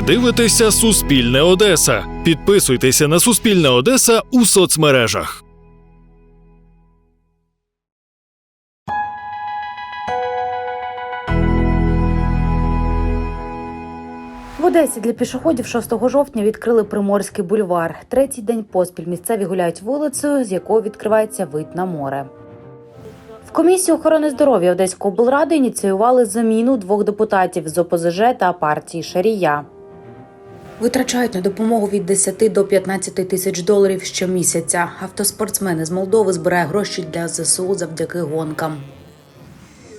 Ви дивитеся Суспільне Одеса. Підписуйтеся на Суспільне Одеса у соцмережах. В Одесі для пішоходів 6 жовтня відкрили Приморський бульвар. Третій день поспіль місцеві гуляють вулицею, з якої відкривається вид на море. В комісії охорони здоров'я Одеської облради ініціювали заміну двох депутатів з ОПЗЖ та партії Шарія. Витрачають на допомогу від 10 до 15 тисяч доларів щомісяця. Автоспортсмени з Молдови збирає гроші для ЗСУ завдяки гонкам.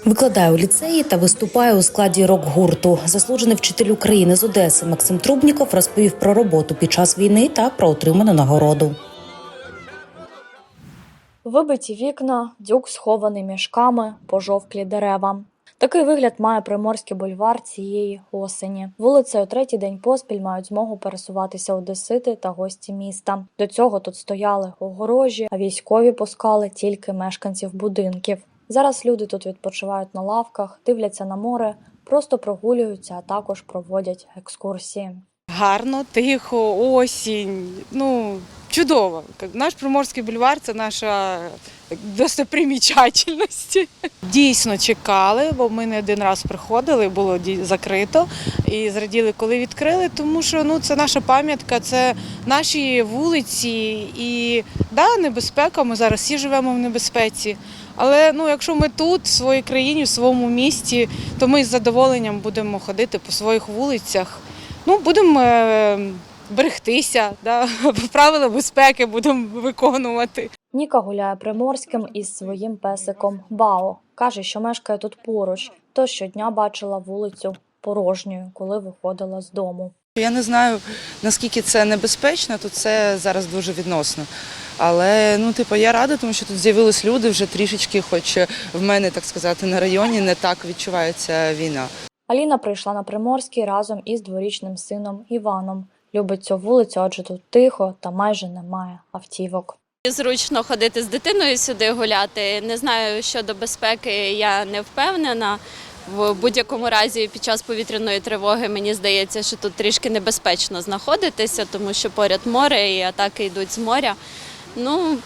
Викладає у ліцеї та виступає у складі рок-гурту. Заслужений вчитель України з Одеси Максим Трубніков розповів про роботу під час війни та про отриману нагороду. Вибиті вікна, дюк схований мішками, пожовклі дерева. Такий вигляд має приморський бульвар цієї осені. Вулицею третій день поспіль мають змогу пересуватися одесити та гості міста. До цього тут стояли огорожі, а військові пускали тільки мешканців будинків. Зараз люди тут відпочивають на лавках, дивляться на море, просто прогулюються, а також проводять екскурсії. Гарно, тихо, осінь. Ну, чудово. Наш Приморський бульвар це наша достопримічательність. Дійсно чекали, бо ми не один раз приходили, було закрито і зраділи, коли відкрили, тому що ну, це наша пам'ятка, це наші вулиці і да, небезпека. Ми зараз всі живемо в небезпеці. Але ну, якщо ми тут, в своїй країні, в своєму місті, то ми з задоволенням будемо ходити по своїх вулицях. Ну, будемо е, берегтися, да? правила безпеки будемо виконувати. Ніка гуляє приморським із своїм песиком Бао. Каже, що мешкає тут поруч, то щодня бачила вулицю порожньою, коли виходила з дому. Я не знаю, наскільки це небезпечно, то це зараз дуже відносно. Але ну, типу, я рада, тому що тут з'явились люди вже трішечки, хоч в мене, так сказати, на районі не так відчувається війна. Аліна прийшла на Приморський разом із дворічним сином Іваном. Любить цю вулицю, адже тут тихо та майже немає автівок. Зручно ходити з дитиною сюди гуляти. Не знаю щодо безпеки, я не впевнена. В будь-якому разі під час повітряної тривоги мені здається, що тут трішки небезпечно знаходитися, тому що поряд море і атаки йдуть з моря. Ну,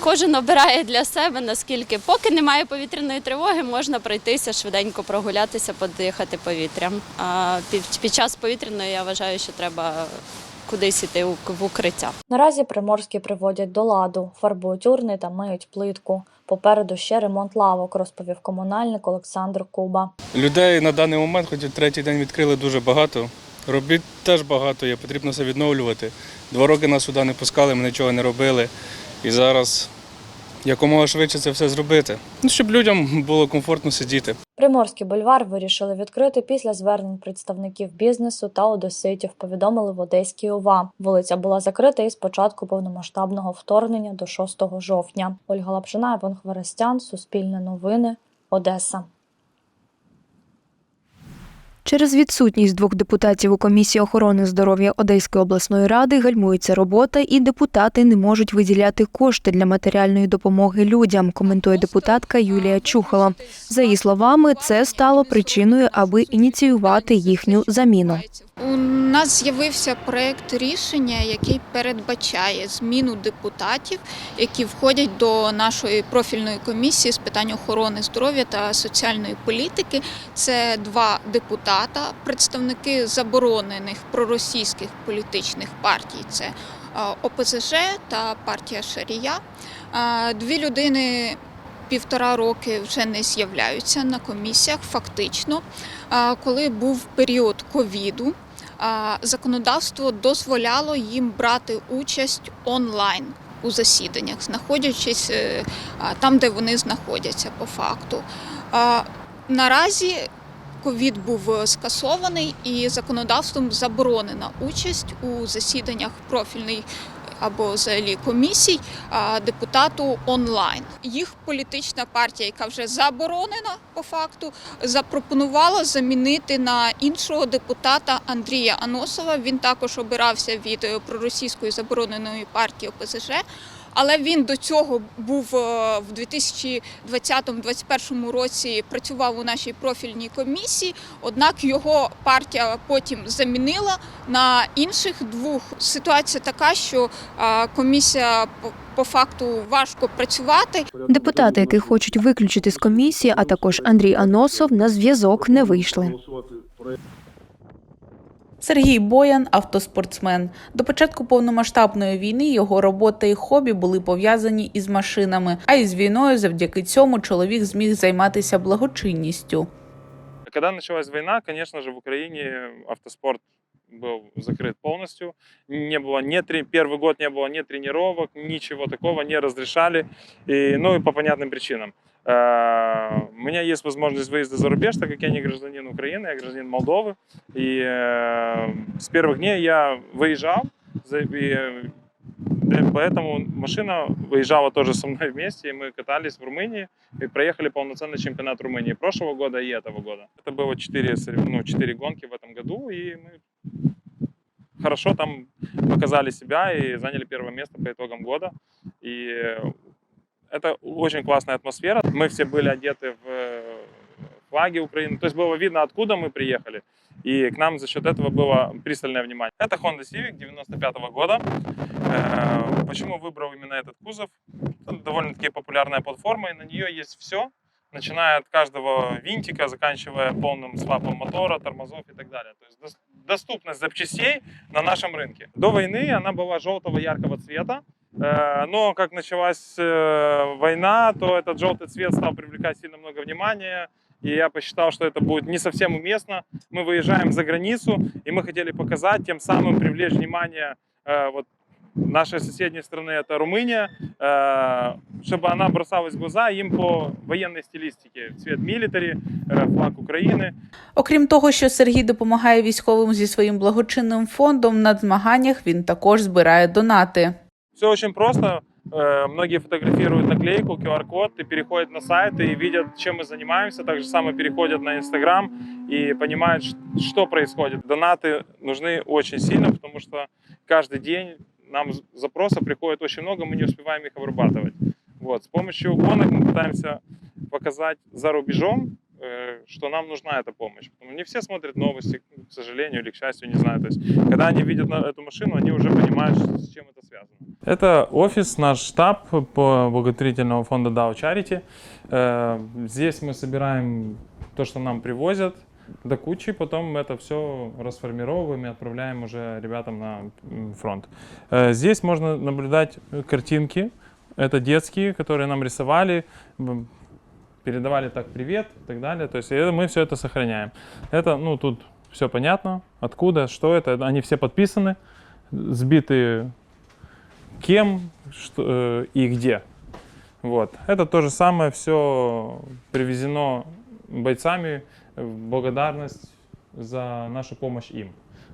кожен обирає для себе, наскільки поки немає повітряної тривоги, можна пройтися швиденько прогулятися, подихати повітрям. А під, під час повітряної я вважаю, що треба кудись іти в укриття. Наразі Приморський приводять до ладу, фарбують урни та миють плитку. Попереду ще ремонт лавок, розповів комунальник Олександр Куба. Людей на даний момент, хоч і третій день відкрили дуже багато. Робіт теж багато є, потрібно все відновлювати. Два роки нас сюди не пускали, ми нічого не робили. І зараз якомога швидше це все зробити, ну, щоб людям було комфортно сидіти. Приморський бульвар вирішили відкрити після звернень представників бізнесу та одеситів. Повідомили в Одеській ОВА. Вулиця була закрита із початку повномасштабного вторгнення до 6 жовтня. Ольга Лапшина, Іван Хворостян, Суспільне новини, Одеса. Через відсутність двох депутатів у комісії охорони здоров'я Одеської обласної ради гальмується робота, і депутати не можуть виділяти кошти для матеріальної допомоги людям. Коментує депутатка Юлія Чухала. За її словами, це стало причиною, аби ініціювати їхню заміну. У нас з'явився проект рішення, який передбачає зміну депутатів, які входять до нашої профільної комісії з питань охорони здоров'я та соціальної політики. Це два депутата, представники заборонених проросійських політичних партій. Це е, ОПЗЖ та партія Шарія. Е, Дві людини. Півтора роки вже не з'являються на комісіях. Фактично, Е, коли був період ковіду, законодавство дозволяло їм брати участь онлайн у засіданнях, знаходячись е, там, де вони знаходяться по факту. Наразі ковід був скасований і законодавством заборонена участь у засіданнях профільної або взагалі комісій депутату онлайн. Їх політична партія, яка вже заборонена по факту, запропонувала замінити на іншого депутата Андрія Аносова. Він також обирався від е, проросійської забороненої партії ОПЗЖ. Але він до цього був е, в 2020-2021 році працював у нашій профільній комісії. Однак його партія потім замінила на інших двох. Ситуація така, що е, комісія по- факту важко працювати. Депутати, яких хочуть виключити з комісії, а також Андрій Аносов, на зв'язок не вийшли. Сергій Боян автоспортсмен. До початку повномасштабної війни його робота і хобі були пов'язані із машинами. А із війною завдяки цьому чоловік зміг займатися благочинністю. Когда началась война, конечно же, в Украине автоспорт был закрыт полностью. Не было ни трени- первый год не было ни тренировок, ничего такого не разрешали. И, ну и по понятным причинам. Э, У меня есть возможность выезда за рубеж, так как я не гражданин Украины, я гражданин Молдовы. И э, с первых дней я выезжал, и, э, поэтому машина выезжала тоже со мной вместе, и мы катались в Румынии и проехали полноценный чемпионат Румынии прошлого года и этого года. Это было 4, ну, 4 гонки в этом году, и мы хорошо там показали себя и заняли первое место по итогам года. И это очень классная атмосфера. Мы все были одеты в э, флаги Украины. То есть было видно, откуда мы приехали. И к нам за счет этого было пристальное внимание. Это Honda Civic 95 года. Э, Почему выбрал именно этот кузов? Это довольно-таки популярная платформа, и на нее есть все, начиная от каждого винтика, заканчивая полным свапом мотора, тормозов и так далее. То есть дос- доступность запчастей на нашем рынке. До войны она была желтого яркого цвета, э, но как началась э, война, то этот желтый цвет стал привлекать сильно много внимания, и я посчитал, что это будет не совсем уместно. Мы выезжаем за границу, и мы хотели показать, тем самым привлечь внимание э, вот нашей соседней страны, это Румыния, э, чтобы она бросалась в глаза им по военной стилистике. Цвет милитари, э, флаг Украины. Окрім того, що Сергій допомагає військовим зі своїм благочинним фондом, на змаганнях він також збирає донати. Все очень просто. Э, Многие фотографируют наклейку, QR-код и переходят на сайт и видят, чем мы занимаемся. Так же самое переходят на Инстаграм и понимают, что происходит. Донаты нужны очень сильно, потому что каждый день нам запросов приходит очень много, мы не успеваем их обрабатывать. Вот. С помощью гонок мы пытаемся показать за рубежом, э, что нам нужна эта помощь. Потому не все смотрят новости, к сожалению или к счастью, не знаю. То есть, когда они видят эту машину, они уже понимают, с чем это связано. Это офис, наш штаб по благотворительного фонда DAO Charity. Э, Здесь мы собираем то, что нам привозят до кучи, потом это все расформировываем и отправляем уже ребятам на фронт. Э, Здесь можно наблюдать картинки, это детские, которые нам рисовали, передавали так привет и так далее. То есть это- мы все это сохраняем. Это, ну, тут все понятно, откуда, что это. Они все подписаны, сбиты кем что, э, и где. Вот. Это то же самое все привезено бойцами в благодарность за нашу помощь им.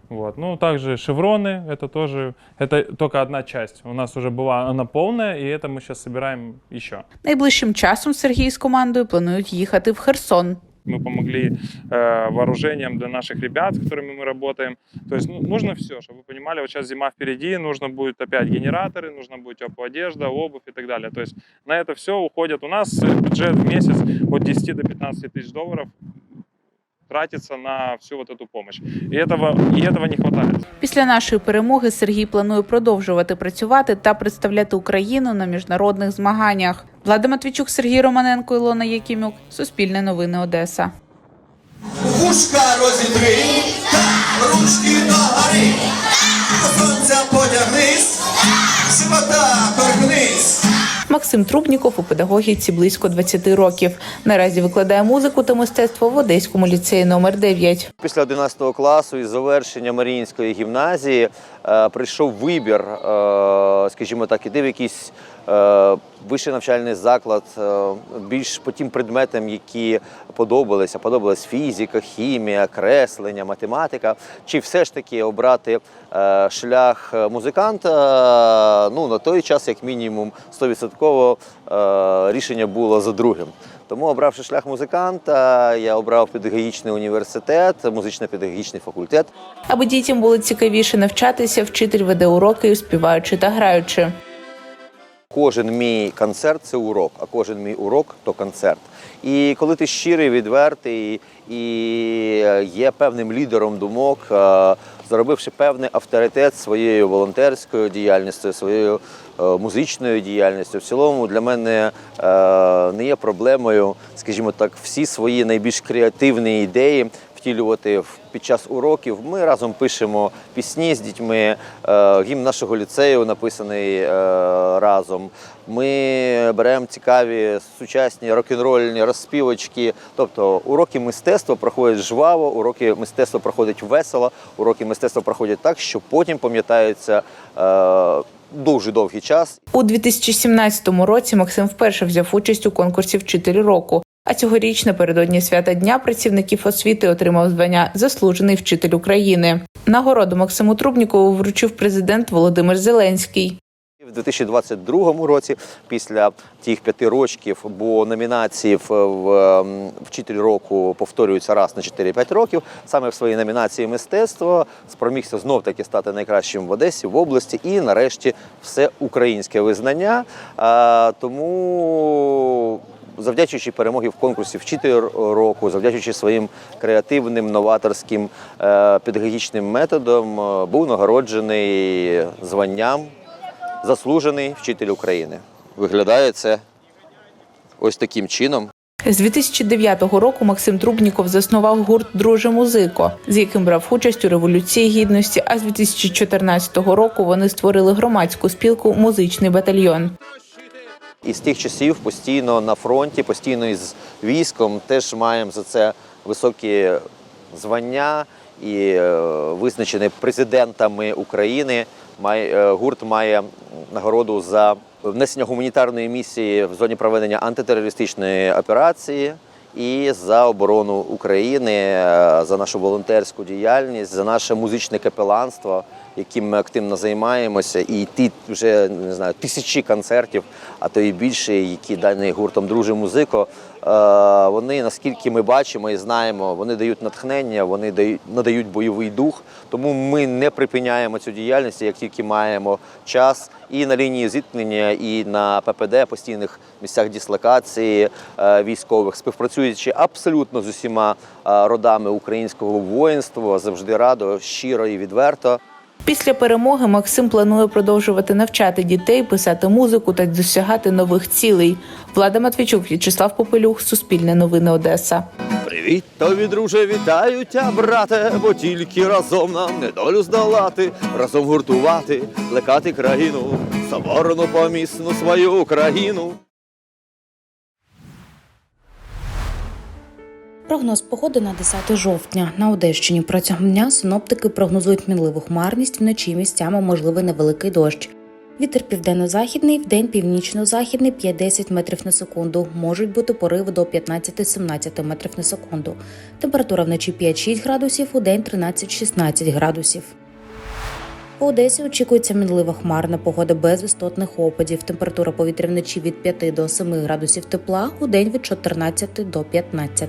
Вот. Ну, также шевроны, это тоже, это только одна часть. У нас уже была она полная, и это мы сейчас собираем еще. Найближчим часом Сергій з командою планують їхати в Херсон. Мы помогли э, вооружением для наших ребят, с которыми мы работаем. То есть ну, нужно все, чтобы вы понимали, вот сейчас зима впереди, нужно будет опять генераторы, нужно будет теплая одежда, обувь и так далее. То есть на это все уходит. У нас э, бюджет в месяц от 10 до 15 тысяч долларов тратится на всю вот эту помощь. И этого, и этого не хватает. Після нашої перемоги Сергій планує продовжувати працювати та представляти Україну на міжнародних змаганнях. Влада Матвійчук, Сергій Романенко, Ілона Якімюк. Суспільне новини Одеса. Вушка розітри, ручки догори, до сонця подягнись, живота торкнись. Максим Трубніков у педагогіці близько 20 років. Наразі викладає музику та мистецтво в Одеському ліцеї номер 9. Після 11 класу і завершення Маріїнської гімназії е, прийшов вибір, е, скажімо так, іти в якийсь вищий навчальний заклад, е, більш по тим предметам, які подобалися. Подобалась фізика, хімія, креслення, математика. Чи все ж таки обрати е, шлях музиканта? Ну, на той час, як мінімум, 100% е, рішення було за другим. Тому, обравши шлях музиканта, я обрав педагогічний університет, музично-педагогічний факультет. Аби дітям було цікавіше навчатися, вчитель веде уроки, співаючи та граючи. Кожен мій концерт це урок, а кожен мій урок то концерт. І коли ти щирий, відвертий і є певним лідером думок, е, заробивши певний авторитет своєю волонтерською діяльністю, своєю е, музичною діяльністю, в цілому для мене е, не є проблемою, скажімо так, всі свої найбільш креативні ідеї втілювати під час уроків. Ми разом пишемо пісні з дітьми. е, Гімн нашого ліцею написаний е, разом. Ми беремо цікаві сучасні рок-н-рольні розспівочки. Тобто уроки мистецтва проходять жваво, уроки мистецтва проходять весело, уроки мистецтва проходять так, що потім пам'ятаються е, дуже довгий час У 2017 році Максим вперше взяв участь у конкурсі Вчитель року. А цьогоріч напередодні свята Дня працівників освіти отримав звання Заслужений вчитель України. Нагороду Максиму Трубнікову вручив президент Володимир Зеленський. В 2022 році, після тих п'яти років, бо номінації в, ем, вчитель року повторюються раз на 4-5 років. Саме в своїй номінації мистецтво спромігся знов таки стати найкращим в Одесі, в області, і нарешті все українське визнання. А, тому. Завдячуючи перемоги в конкурсі вчитель року, завдячуючи своїм креативним новаторським е, педагогічним методом, е, був нагороджений званням заслужений вчитель України. Виглядає це ось таким чином. З 2009 року Максим Трубніков заснував гурт Друже музико, з яким брав участь у революції гідності. А з 2014 року вони створили громадську спілку Музичний батальйон. І з тих часів постійно на фронті, постійно із військом теж маємо за це високі звання і е, визначені президентами України. Е, гурт має нагороду за внесення гуманітарної місії в зоні проведення антитерористичної операції. І за оборону України, е, за нашу волонтерську діяльність, за наше музичне капеланство, яким ми активно займаємося, і ті вже не знаю тисячі концертів, а то і більше, які дані гуртом Друже музико. е, Вони наскільки ми бачимо і знаємо, вони дають натхнення, вони дають надають бойовий дух. Тому ми не припиняємо цю діяльність, як тільки маємо час, і на лінії зіткнення, і на ППД постійних місцях дислокації е, військових, співпрацюючи абсолютно з усіма е, родами українського воїнства, завжди радо, щиро і відверто. Після перемоги Максим планує продовжувати навчати дітей, писати музику та досягати нових цілей. Влада Матвійчук, В'ячеслав Попелюх, Суспільне новини Одеса. Привіт тобі, друже, вітаю тя, брате, бо тільки разом нам недолю здолати, разом гуртувати, плекати країну, соборну помісну свою країну. Прогноз погоди на 10 жовтня. На Одещині протягом дня синоптики прогнозують мінливу хмарність, вночі місцями можливий невеликий дощ. Вітер південно-західний, вдень північно-західний 5-10 метрів на секунду. Можуть бути пориви до 15-17 метрів на секунду. Температура вночі 5-6 градусів, у день 13-16 градусів. У Одесі очікується мінлива хмарна погода без істотних опадів. Температура повітря вночі від 5 до 7 градусів тепла, у день від 14 до 15.